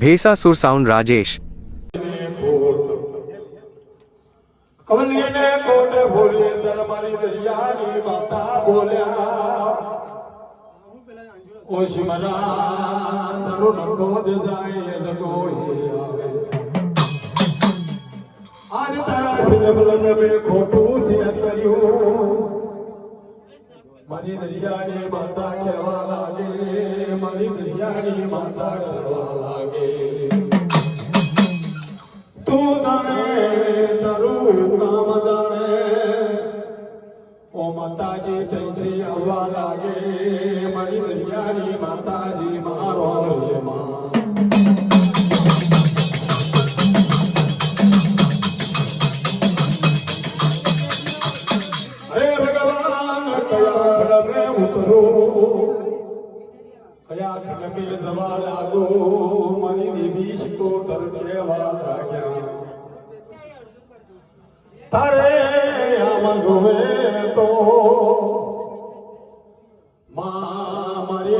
ભેસાસુર sound Rajesh. કવલીને કોટે બોલી તરમારી દરિયાની તરુ નકોદ જાય જગોઈ આવે. આજ તારા સિલબલ મેં ખોટું થયા કર્યું. મારી દરિયાની માતા કહેવા લાગે, મારી દરિયાની માતા કહેવા લાગે. તું જાણે, તારું કામ જાણે, ઓ માતાજી તૈસી આવવા લાગે, મારી દરિયાની માતાજી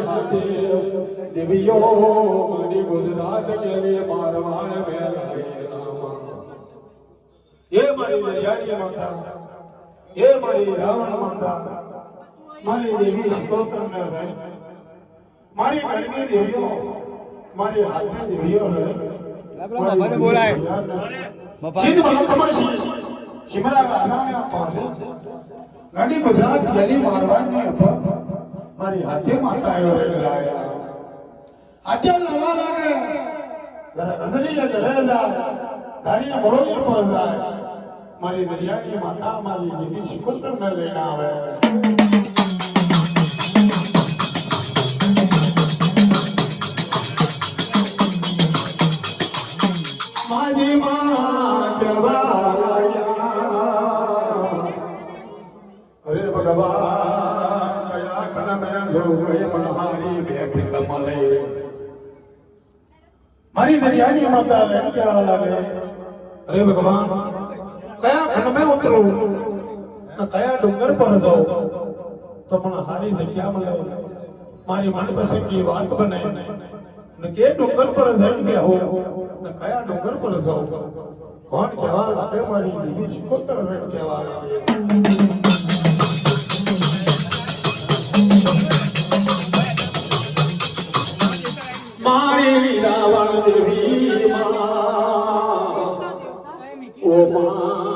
હાથે ગુજરાત ગેલી મારવાડ મેલાય એ મારી દરિયાની માતા એ મારી રાવણ માતા મારી દેવી શિકોતર ને રહે. મારી બહેની દેવીઓ મારી હાથની દેવીઓ રહે. બાપાને બોલાય. સિદ્ધ મલકમાં શિમલા રાધાને પાસે ઘણી બધા જલી મારવાની અપર મારી હાથે માતા આવ્યો રે લાયા હાથે લાવા લાગે. ઘરે જાય. ગાડી મરોલી પર જાય. મારી મર્યાદી માતા મારી દેવી શિકોતર ને લઈને આવે જોવે મનહારી બેઠક મળે મારી દરિયાની માતા ને કહેવા લાગે અરે ભગવાન, કયા ખંડમે ઉતરું? ને કયા ડુંગર પર જાઉં? તો મને હારી જગ્યા મળે. મારી મનપસંદની વાત બને. ને કે ડુંગર પર જઈને હો ને કયા ડુંગર પર જાઉં? કોણ કહેવા લાગે? મારી દીદી શિકોતર કહેવા લાગે. ઓ માં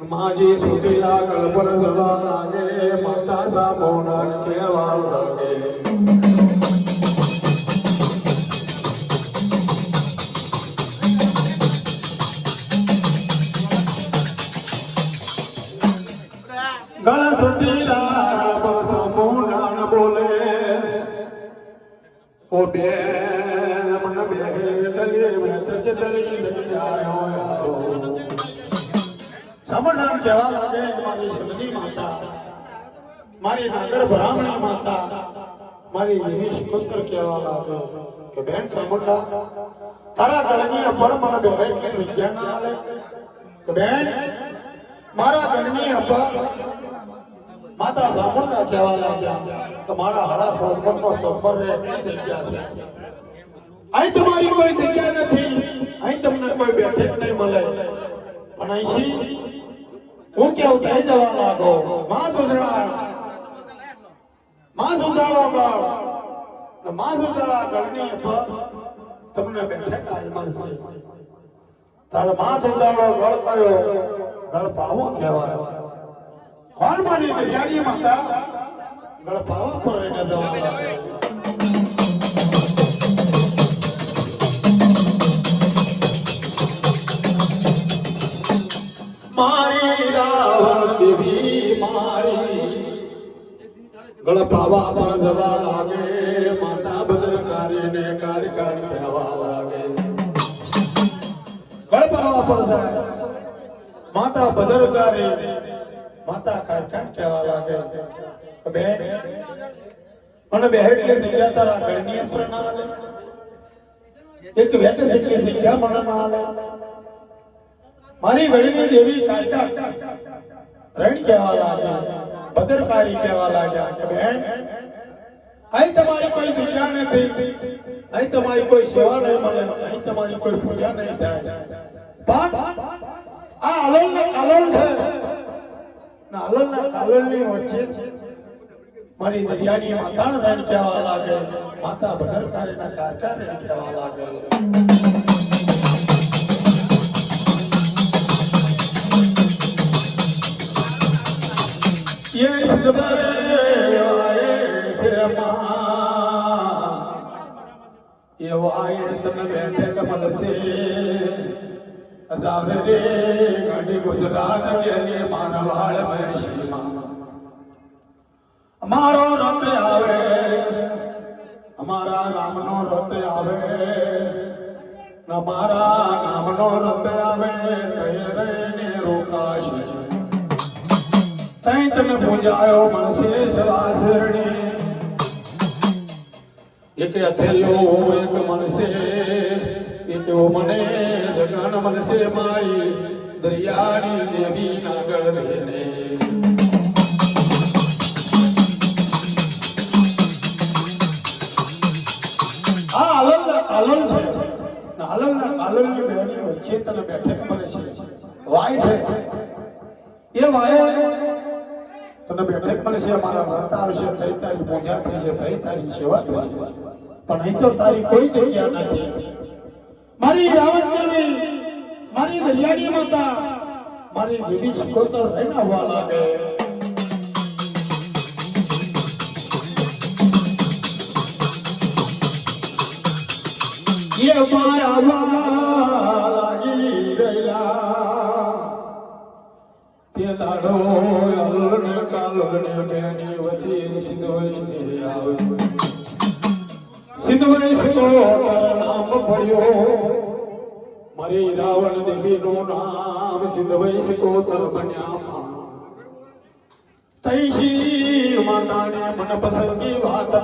માજી સોટીલા ગળ પર લાગે. માતા સામોના કહેવા લાગે ગળ સુટીલા બસ મોડાણ બોલે ઓ બે મન બે ડલી મેં તજ ડલી ડલી આયો આયો સમણામ કહેવા લાગે મારી શિવજી માતા મારી નાગર બ્રાહ્મણી માતા, મારી દેવી શિકોતર કહેવા લાગે કે બેન સમુંડા તારા ગળની પરમ બેહે કે જગ્યા ના આલે? કે બેન, મારા ગળની અપર માતા સામુંડા કહેવા લાગ્યા તો મારા હળા સંપર્કનો સંપર્ક એ જગ્યા છે. અહીં તમારી કોઈ જગ્યા નથી, અહીં તમને કોઈ બેઠક નહીં મળે. પણ અહીંથી હું કેવું થઈ જવા લાગો? માં સુસડા માં ગળમાં સુસડા ગળની ઉપર તમને બેઠક આજ મળશે. તારે માં સુસડાવો ગળ કયો? ગળ પાવો કહેવાય. કોણ મારી દરિયાની માતા? ગળ પાવો પર જવા મારી રાવણ દેવી, મારી ગળપાવા પર જવા લાગે માતા ભદ્રકારી ને કાર્યકર કહેવા લાગે ગળપાવા પર જાય માતા ભદ્રકારી માતા કાંઈ કાંઈ કહેવા લાગે કે બેન મને બે એટલી જગ્યા તારા ઘરની ઉપર ના આલે એક વેટ જેટલી જગ્યા મને ના આલે મારી વડીની દેવી કાકા રણ કહેવા લાગ્યા ભદ્રકારી કહેવા લાગ્યા. બેન, અહીં તમારી કોઈ જગ્યા નથી. અહીં તમારી કોઈ સેવા નહીં મળે. અહીં તમારી કોઈ પૂજા નહીં થાય. પણ આ અલોલ ને કાલોલ છે. અલોલ ને કાલોલની વચ્ચે મારી દરિયાની માતા રણ કહેવા લાગે. માતા ભદ્રકારી ના કારકા રણ કહેવા લાગે. ગુજરાત માનવાળ અમારો રથ આવે, અમારા રામનો રથ આવે અમારા મારા નામનો રથ આવે કઈ રહીને એક અથેલ્યો એક મનસે એક મને જગન મનસે મારી દરિયાની દેવી નાગર રેને આ આલમ આલમ છે. આલમ ના આલમ વચ્ચે બેઠક મળે છે. વાય છે. એ વાય તને બેઠક મળશે અમારા વ્રત આવશે થઈ તારી પૂજા થશે થઈ તારી સેવા થશે પણ અહીં તો તારી કોઈ જગ્યા નથી મારી રાવણ દેવી મારી દરિયાની માતા મારી દેવી શિકોતર રહીને આવવા લાગે ये माया તે દાડો અલને કાલને બેની વચ્ચે સિંધવઈ આવે. સિંધવઈ સિંધો નામ પડ્યો મારી રાવણ દેવી નું નામ સિંધવઈ સિકોતર બન્યા તૈશી માતાને મન પસંદગી વાત